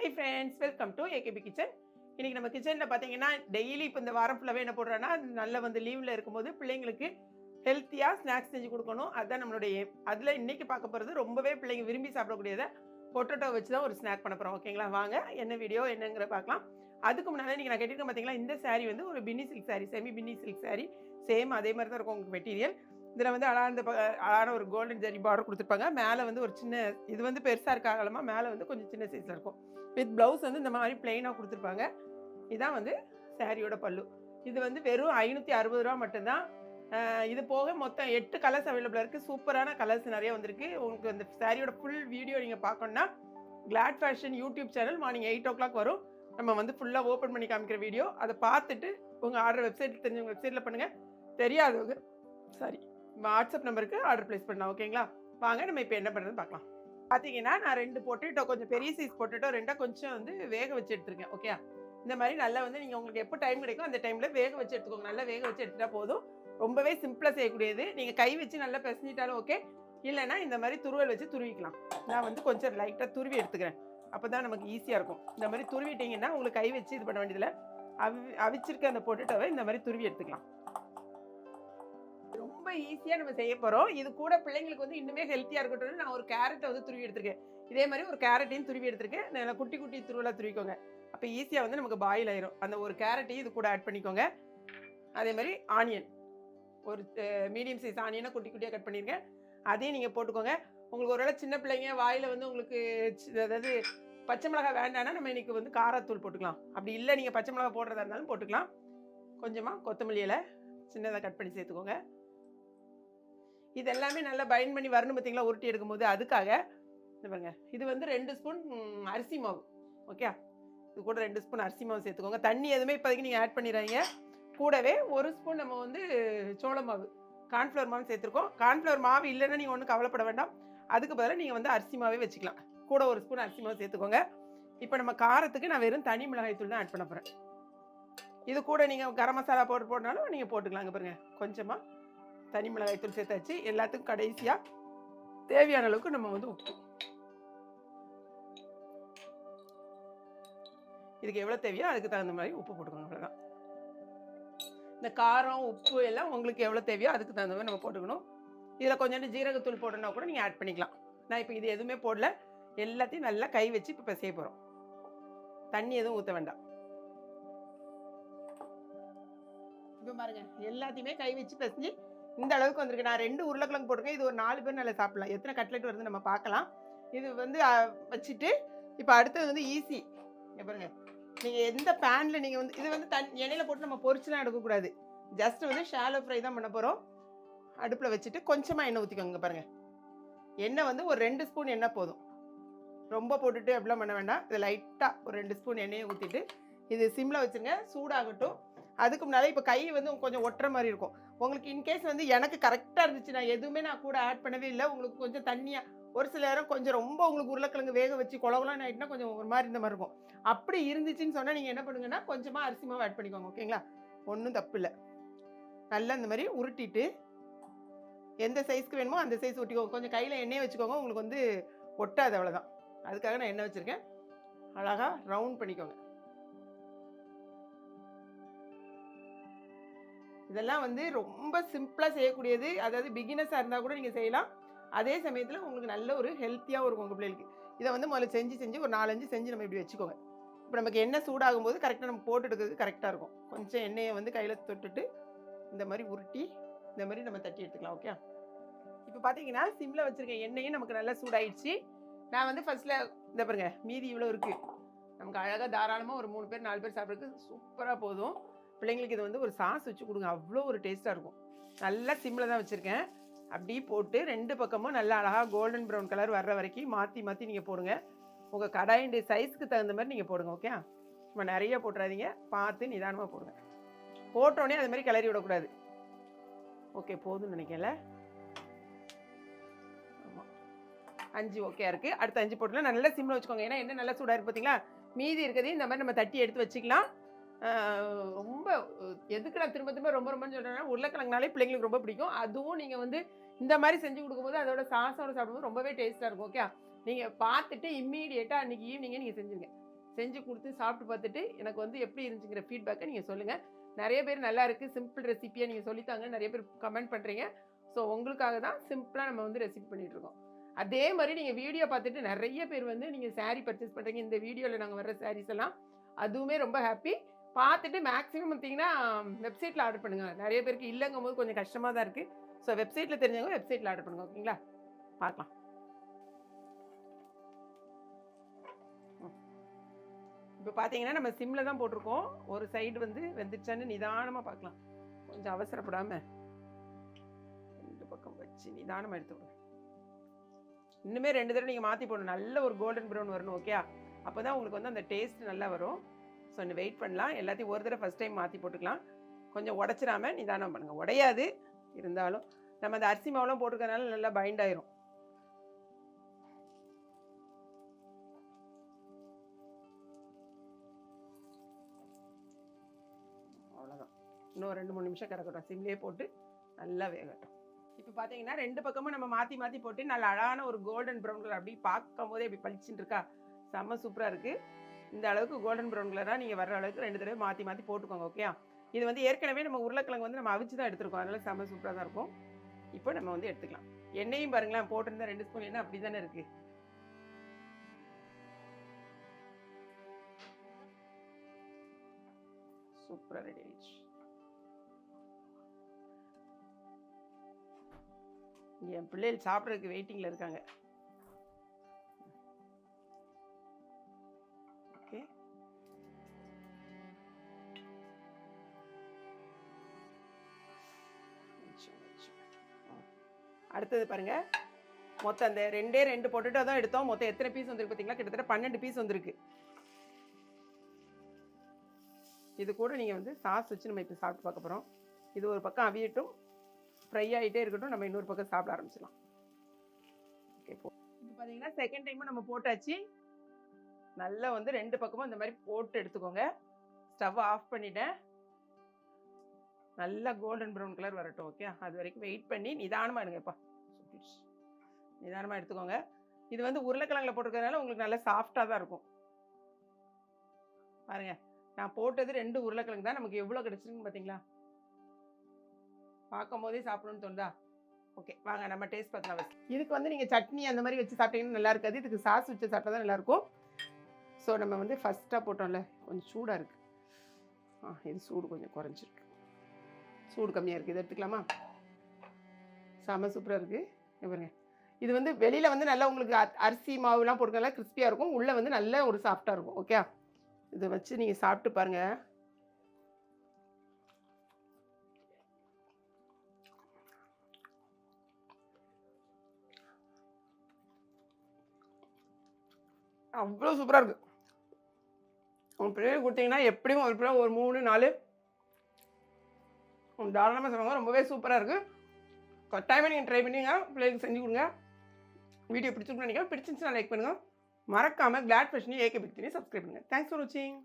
Hi friends welcome to AKP kitchen இன்றைக்கி நம்ம கிச்சனில் பார்த்தீங்கன்னா டெய்லி இப்போ இந்த வாரம் ஃபுல்லாகவே என்ன போடுறோன்னா நல்ல வந்து லீவில் இருக்கும்போது பிள்ளைங்களுக்கு ஹெல்த்தியாக ஸ்நாக்ஸ் செஞ்சு கொடுக்கணும். அதுதான் நம்மளுடைய அதில் இன்றைக்கி பார்க்க போகிறது ரொம்பவே பிள்ளைங்க விரும்பி சாப்பிடக்கூடியதை பொட்டேட்டோ வச்சு தான் ஒரு ஸ்நாக் பண்ண போகிறோம் ஓகேங்களா வாங்க என்ன வீடியோ என்னங்கிற பார்க்கலாம். அதுக்கு முன்னாடி நீங்கள் நான் கேட்டிருக்கேன் பார்த்தீங்களா இந்த சாரீ வந்து ஒரு Binny silk sari semi Binny silk sari same அதே மாதிரி தான் இருக்கும் உங்களுக்கு மெட்டீரியல் இதில் வந்து அழகான இந்த அழகான ஒரு கோல்டன் ஜரி பார்டர் கொடுத்துருப்பாங்க. மேலே வந்து ஒரு சின்ன இது வந்து பெருசாக இருக்காகலமா? மேலே வந்து கொஞ்சம் சின்ன சைஸில் இருக்கும். வித் ப்ளவுஸ் வந்து இந்த மாதிரி பிளெயினாக கொடுத்துருப்பாங்க. இதான் வந்து சாரியோட பல்லு. இது வந்து வெறும் ஐநூற்றி அறுபது ரூபா மட்டும்தான். இது போக மொத்தம் எட்டு கலர்ஸ் அவைலபிளாக இருக்குது சூப்பரான கலர்ஸ் நிறைய வந்திருக்கு. உங்களுக்கு அந்த சாரியோட ஃபுல் வீடியோ நீங்கள் பார்க்கணுன்னா Glad Fashion YouTube channel morning eight o'clock வரும். நம்ம வந்து ஃபுல்லாக ஓப்பன் பண்ணி காமிக்கிற வீடியோ அதை பார்த்துட்டு உங்கள் ஆர்டர் வெப்சைட் தெரிஞ்சவங்க வெப்சைட்டில் பண்ணுங்கள் தெரியாதவங்க சாரி வாட்ஸ்அப் நம்பருக்கு ஆர்டர் ப்ளேஸ் பண்ணலாம் ஓகேங்களா? வாங்க நம்ம இப்போ என்ன பண்ணுறதுன்னு பார்க்கலாம் பார்த்தீங்கன்னா நான் ரெண்டு பொட்டேட்டோ கொஞ்சம் பெரிய சைஸ் பொட்டேட்டோ ரெண்டாக கொஞ்சம் வந்து வேக வச்சு எடுத்துருக்கேன் ஓகே இந்த மாதிரி நல்லா வந்து நீங்கள் உங்களுக்கு எப்போ டைம் கிடைக்கும் அந்த டைமில் வேக வச்சு எடுத்துக்கோங்க. நல்லா வேக வச்சு எடுத்துட்டா போதும். ரொம்பவே சிம்பிளாக செய்யக்கூடியது. நீங்கள் கை வச்சு நல்லா பிசைஞ்சிட்டாலும் ஓகே. இல்லைன்னா இந்த மாதிரி துருவல் வச்சு துருவிக்கலாம். நான் வந்து கொஞ்சம் லைட்டாக துருவி எடுத்துக்கிறேன். அப்போ தான் நமக்கு ஈஸியாக இருக்கும். இந்த மாதிரி துருவிட்டிங்கன்னா உங்களுக்கு கை வச்சு இது பண்ண வேண்டியதில்லை. அவி அவிச்சிருக்க அந்த பொட்டேட்டோவை இந்த மாதிரி துருவி எடுத்துக்கலாம். ரொம்ப ஈஸியாக நம்ம செய்ய போகிறோம் இது கூட பிள்ளைங்களுக்கு வந்து இன்னுமே ஹெல்த்தியாக இருக்கட்டும் நான் ஒரு கேரட்டை வந்து துருவி எடுத்திருக்கேன். இதே மாதிரி ஒரு கேரட்டையும் துருவி எடுத்திருக்கேன். நல்லா குட்டி குட்டி துருவலாக துருவிக்கோங்க. அப்போ ஈஸியாக வந்து நமக்கு பாயில் ஆயிரும். அந்த ஒரு கேரட்டையும் இது கூட ஆட் பண்ணிக்கோங்க. அதே மாதிரி ஆனியன் ஒரு மீடியம் சைஸ் ஆனியனை குட்டி குட்டியாக கட் பண்ணியிருக்கேன் அதையும் நீங்கள் போட்டுக்கோங்க. உங்களுக்கு ஒருவேளை சின்ன பிள்ளைங்க வாயில் வந்து உங்களுக்கு சி- அதாவது பச்சை மிளகா வேண்டாம்னா நம்ம இன்றைக்கி வந்து காரத்தூள் போட்டுக்கலாம். அப்படி இல்லை நீங்கள் பச்சை மிளகா போடுறதா இருந்தாலும் போட்டுக்கலாம். கொஞ்சமாக கொத்தமல்லி இலை சின்னதாக கட் பண்ணி சேர்த்துக்கோங்க. இது எல்லாமே நல்லா பைண்ட் பண்ணி வரணும் பார்த்தீங்களா உருட்டி எடுக்கும்போது அதுக்காக இந்த பாருங்க இது வந்து ரெண்டு ஸ்பூன் அரிசி மாவு. ஓகே இது கூட ரெண்டு ஸ்பூன் அரிசி மாவு சேர்த்துக்கோங்க. தண்ணி எதுவுமே இப்போதைக்கு நீங்கள் ஆட் பண்ணிடுறீங்க கூடவே ஒரு ஸ்பூன் நம்ம வந்து சோள மாவு கார்ன்ஃப்ளவர் மாவு சேர்த்துருக்கோம். கார்ன்ஃப்ளவர் மாவு இல்லைன்னா நீங்கள் ஒன்றும் கவலைப்பட வேண்டாம். அதுக்கு பதிலாக நீங்கள் வந்து அரிசி மாவே வச்சுக்கலாம். கூட ஒரு ஸ்பூன் அரிசி மாவு சேர்த்துக்கோங்க. இப்போ நம்ம காரத்துக்கு நான் வெறும் தனி மிளகாய் தூள் தான் ஆட் பண்ண போகிறேன் இது கூட நீங்கள் கரம் மசாலா பவுடர் போடனாலும் நீங்கள் போட்டுக்கலாங்க பாருங்கள் கொஞ்சமாக தனி மிளகாய் தூள் சேர்த்தாச்சு. எல்லாத்துக்கும் கடைசியாக தேவையான அளவுக்கு நம்ம வந்து உப்பு. இதுக்கு எவ்வளோ தேவையோ அதுக்கு தகுந்த மாதிரி உப்பு போட்டுக்கணும் அவ்வளோதான் இந்த காரம் உப்பு எல்லாம் உங்களுக்கு எவ்வளோ தேவையோ அதுக்கு தகுந்த மாதிரி நம்ம போட்டுக்கணும். இதில் கொஞ்சோண்டு ஜீரகத்தூள் போடணும்னா கூட நீங்கள் ஆட் பண்ணிக்கலாம். நான் இப்போ இது எதுவுமே போடல. எல்லாத்தையும் நல்லா கை வச்சு இப்போ பிசைய போகிறோம் தண்ணி எதுவும் ஊற்ற வேண்டாம். இப்போ பாருங்க. எல்லாத்தையுமே கை வச்சு பிசைஞ்சு இந்த அளவுக்கு வந்திருக்கு. நான் ரெண்டு உருளைக்கிழங்கு போட்டிருக்கேன். இது ஒரு நாலு பேர் நல்லா சாப்பிடலாம். எத்தனை கட்லெட் வருது நம்ம பார்க்கலாம். இது வந்து வச்சுட்டு இப்போ அடுத்தது வந்து ஈஸி பாருங்க. நீங்கள் எந்த பேனில் நீங்கள் வந்து இது வந்து தன் எண்ணெயில் போட்டு நம்ம பொரிச்சுலாம் எடுக்கக்கூடாது ஜஸ்ட் வந்து ஷாலோ ஃப்ரை தான் பண்ண போகிறோம் அடுப்பில் வச்சுட்டு கொஞ்சமாக எண்ணெய் ஊற்றிக்கோங்க பாருங்கள் எண்ணெய் வந்து ஒரு ரெண்டு ஸ்பூன் எண்ணெய் போதும். ரொம்ப போட்டுட்டு அப்படிலாம் பண்ண வேண்டாம். இது லைட்டாக ஒரு ரெண்டு ஸ்பூன் எண்ணெயை ஊற்றிட்டு இது சிம்மில் வச்சுருங்க. சூடாகட்டும். அதுக்கு முன்னாலே இப்போ கை வந்து கொஞ்சம் ஒட்டுற மாதிரி இருக்கும். உங்களுக்கு இன்கேஸ் வந்து எனக்கு கரெக்டாக இருந்துச்சு நான் எதுவுமே நான் கூட ஆட் பண்ணவே இல்லை. உங்களுக்கு கொஞ்சம் தண்ணியாக ஒரு சில நேரம் கொஞ்சம் ரொம்ப உங்களுக்கு உருளைக்கிழங்கு வேக வச்சு குழகுலாம் ஆகிட்டுனா கொஞ்சம் ஒரு மாதிரி இந்த மாதிரி இருக்கும். அப்படி இருந்துச்சுன்னு சொன்னால் நீங்கள் என்ன பண்ணுங்கன்னா கொஞ்சமாக அரிசி மாவு ஆட் பண்ணிக்கோங்க ஓகேங்களா ஒன்றும் தப்பு இல்லை. நல்லா இந்த மாதிரி உருட்டிட்டு எந்த சைஸ்க்கு வேணுமோ அந்த சைஸ் ஒட்டிக்கோங்க. கொஞ்சம் கையில் எண்ணெய் வச்சுக்கோங்க உங்களுக்கு வந்து ஒட்டாது அவ்வளோதான் அதுக்காக நான் எண்ணெய் வச்சுருக்கேன். அழகாக ரவுண்ட் பண்ணிக்கோங்க. இதெல்லாம் வந்து ரொம்ப சிம்பிளாக செய்யக்கூடியது. அதாவது பிகினஸாக இருந்தால் கூட நீங்கள் செய்யலாம். அதே சமயத்தில் உங்களுக்கு நல்ல ஒரு ஹெல்த்தியாகவும் இருக்கும் உங்கள் பிள்ளைகளுக்கு. இதை வந்து முதல்ல செஞ்சு செஞ்சு ஒரு நாலஞ்சு செஞ்சு நம்ம இப்படி வச்சுக்கோங்க. இப்போ நமக்கு எண்ணெய் சூடாகும் போது கரெக்டாக நம்ம போட்டு எடுக்கிறது கரெக்டாக இருக்கும். கொஞ்சம் எண்ணெயை வந்து கையில் தொட்டுட்டு இந்த மாதிரி உருட்டி இந்த மாதிரி நம்ம தட்டி எடுத்துக்கலாம் ஓகே இப்போ பார்த்தீங்கன்னா சிம்மில் வச்சுருக்க எண்ணெயும் நமக்கு நல்லா சூடாயிடுச்சு. நான் வந்து ஃபர்ஸ்ட்டில் இந்த பாருங்க மீதி இவ்வளோ இருக்குது நமக்கு அழகாக தாராளமாக ஒரு மூணு பேர் நாலு பேர் சாப்பிட்றதுக்கு சூப்பராக போதும். பிள்ளைங்களுக்கு இது வந்து ஒரு சாஸ் வச்சு கொடுங்க. அவ்வளோ ஒரு டேஸ்ட்டாக இருக்கும். நல்லா சிம்மில் தான் வச்சுருக்கேன். அப்படியே போட்டு ரெண்டு பக்கமும் நல்லா அழகாக கோல்டன் ப்ரௌன் கலர் வர்ற வரைக்கும் மாற்றி மாற்றி நீங்கள் போடுங்க. உங்கள் கடாயினுடைய சைஸ்க்கு தகுந்த மாதிரி நீங்கள் போடுங்க ஓகே சும்மா நிறைய போட்டுறாதீங்க. பார்த்து நிதானமாக போடுங்க. போட்டோடனே அது மாதிரி கிளறி விடக்கூடாது. ஓகே போதும்னு நினைக்கல அஞ்சு ஓகே இருக்குது அடுத்த அஞ்சு போட்டுலாம் நல்லா சிம்மில் வச்சுக்கோங்க. ஏன்னா என்ன நல்லா சூடாக இருக்கு பார்த்தீங்களா மீதி இருக்கிறதையும் இந்த மாதிரி நம்ம தட்டி எடுத்து வச்சுக்கலாம். ரொம்ப எதுக்கு நான் திரும்ப திரும்ப ரொம்ப ரொம்பன்னு சொல்கிறேன்னா உருளைக்கிழங்குனாலே பிள்ளைங்களுக்கு ரொம்ப பிடிக்கும். அதுவும் நீங்கள் வந்து இந்த மாதிரி செஞ்சு கொடுக்கும்போது அதோட சாசோட சாப்பிடும்போது ரொம்பவே டேஸ்ட்டாக இருக்கும் ஓகே நீங்கள் பார்த்துட்டு இம்மீடியட்டாக அன்றைக்கி ஈவினிங்கே நீங்கள் செஞ்சுருங்க. செஞ்சு கொடுத்து சாப்பிட்டு பார்த்துட்டு எனக்கு வந்து எப்படி இருந்துச்சுங்கிற ஃபீட்பேக்கை நீங்கள் சொல்லுங்கள் நிறைய பேர் நல்லா இருக்குது சிம்பிள் ரெசிப்பியை நீங்கள் சொல்லித்தாங்க நிறைய பேர் கமெண்ட் பண்ணுறீங்க ஸோ உங்களுக்காக தான் சிம்பிளாக நம்ம வந்து ரெசிபி பண்ணிகிட்ருக்கோம் அதே மாதிரி நீங்கள் வீடியோ பார்த்துட்டு நிறைய பேர் வந்து நீங்கள் சாரீ பர்ச்சேஸ் பண்ணுறீங்க இந்த வீடியோவில் நாங்கள் வர்ற சாரீஸ் எல்லாம் அதுவுமே ரொம்ப ஹாப்பி பார்த்துட்டு மேக்ஸிமம் பார்த்தீங்கன்னா வெப்சைட்டில் ஆர்டர் பண்ணுங்கள் நிறைய பேருக்கு இல்லைங்கும் போது கொஞ்சம் கஷ்டமாக தான் இருக்குது ஸோ வெப்சைட்டில் தெரிஞ்சவங்க வெப்சைட்டில் ஆர்டர் பண்ணுங்க ஓகேங்களா? பார்க்கலாம். இப்போ பார்த்தீங்கன்னா நம்ம சிம்மில் தான் போட்டிருக்கோம். ஒரு சைடு வந்து வெந்துருச்சான்னு நிதானமாக பார்க்கலாம். கொஞ்சம் அவசரப்படாமல் ரெண்டு பக்கம் வச்சு நிதானமாக எடுத்துக்கணும் இன்னுமே ரெண்டு தடவை நீங்கள் மாற்றி போடணும். நல்ல ஒரு கோல்டன் ப்ரௌன் வரணும் ஓகே அப்போ தான் உங்களுக்கு வந்து அந்த டேஸ்ட் நல்லா வரும். ஸோ வெயிட் பண்ணலாம். எல்லாத்தையும் ஒரு தடவை ஃபஸ்ட் டைம் மாற்றி போட்டுக்கலாம். கொஞ்சம் உடச்சிடாமல் நிதானம் பண்ணுங்கள் உடையாது. இருந்தாலும் நம்ம அந்த அரிசி மாவுலாம் போட்டுக்கிறதுனால நல்லா பைண்ட் ஆயிரும். அவ்வளோதான் இன்னும் ரெண்டு மூணு நிமிஷம் கறக்கட்டும் சிம்லேயே போட்டு நல்லா வேகட்டும். இப்போ பார்த்தீங்கன்னா ரெண்டு பக்கமும் நம்ம மாற்றி மாற்றி போட்டு நல்ல அழகான ஒரு கோல்டன் ப்ரௌன் கலர் அப்படி பார்க்கும் போதே இப்படி பளிச்சுட்டு இருக்கா? செம்ம சூப்பராக இருக்குது இந்த அளவுக்கு கோல்டன் ப்ரௌன் கலராக நீங்கள் வர அளவுக்கு ரெண்டு தடவை மாற்றி மாற்றி போட்டுக்கோங்க ஓகே இது வந்து ஏற்கனவே நம்ம உருளைக்கிழங்கு வந்து நம்ம அவிச்சு தான் எடுத்துருக்கோம். அதனால் செம்ம சூப்பராக தான் இருக்கும். இப்போ நம்ம வந்து எடுத்துக்கலாம். எண்ணெயும் பாருங்களேன் போட்டிருந்தா ரெண்டு ஸ்பூன் எண்ணெய் அப்படி தானே இருக்குது சூப்பராக ரெடி ஆயிடுச்சு. என் பிள்ளைகள் சாப்பிட்றதுக்கு வெயிட்டிங்கில் இருக்காங்க. அடுத்தது பாருங்க. மொத்தம் அந்த ரெண்டே ரெண்டு பொட்டேட்டோ தான் எடுத்தோம். மொத்தம் எத்தனை பீஸ் வந்திருக்கு பார்த்தீங்களா? கிட்டத்தட்ட பன்னெண்டு பீஸ் வந்திருக்கு. இது கூட நீங்கள் வந்து சாஸ் வச்சு நம்ம இப்போ சாப்பிட்டு பார்க்க போகிறோம் இது ஒரு பக்கம் அவியட்டும். ஃப்ரை ஆகிட்டே இருக்கட்டும். நம்ம இன்னொரு பக்கம் சாப்பிட ஆரம்பிச்சிடலாம். ஓகே போ. இப்போ பார்த்தீங்கன்னா செகண்ட் டைமும் நம்ம போட்டாச்சு. நல்லா வந்து ரெண்டு பக்கமும் இந்த மாதிரி போட்டு எடுத்துக்கோங்க. ஸ்டவ் ஆஃப் பண்ணிட்டேன். நல்லா கோல்டன் ப்ரௌன் கலர் வரட்டும் ஓகே அது வரைக்கும் வெயிட் பண்ணி நிதானமாக எடுங்கப்பா நிதானமாக எடுத்துக்கோங்க. இது வந்து உருளைக்கிழங்குல போட்டிருக்கிறதுனால உங்களுக்கு நல்லா சாஃப்டாக தான் இருக்கும். பாருங்க நான் போட்டது ரெண்டு உருளைக்கிழங்கு தான். நமக்கு எவ்வளோ கிடச்சிருக்குன்னு பார்த்தீங்களா பார்க்கும் போதே சாப்பிடணும்னு தோணுதா? ஓகே வாங்க நம்ம டேஸ்ட் பார்த்தலாம் இதுக்கு வந்து நீங்கள் சட்னி அந்த மாதிரி வச்சு சாப்பிட்டீங்கன்னா நல்லா இருக்காது. இதுக்கு சாஸ் வச்சு சாப்பிட்டா தான் நல்லாயிருக்கும் ஸோ நம்ம வந்து ஃபஸ்ட்டாக போட்டோம்ல கொஞ்சம் சூடாக இருக்குது ஆ இது சூடு கொஞ்சம் குறைஞ்சிருக்கு. சூடு கம்மியாக இருக்குது இதை எடுத்துக்கலாமா? செம சூப்பராக இருக்குது பாருங்க. இது வந்து வெளியில் வந்து நல்லா உங்களுக்கு அரிசி மாவுலாம் போட்டுக்கலாம் கிறிஸ்பியாக இருக்கும். உள்ளே வந்து நல்ல ஒரு சாஃப்டாக இருக்கும். ஓகே இதை வச்சு நீங்கள் சாப்பிட்டு பாருங்கள் அவ்வளோ சூப்பராக இருக்குது உங்கள் பிள்ளைகளுக்கு கொடுத்தீங்கன்னா எப்படியும் ஒரு பிள்ளை ஒரு மூணு நாலு தாராளமாக சொல்லுவாங்க ரொம்பவே சூப்பராக இருக்குது கட்டாயமாக நீங்கள் ட்ரை பண்ணிங்க பிள்ளைகளுக்கு செஞ்சு கொடுங்க. வீடியோ பிடிச்சிருக்குன்னு நினைக்கிறேன். பிடிச்சிருந்துச்சுன்னா லைக் பண்ணுங்கள் மறக்காமல் கிளாட் ஃபேஷனையும் ஏகே பிக்தினையும் சப்ஸ்கிரைப் பண்ணுங்கள் தேங்க்ஸ் ஃபார் வாட்சிங்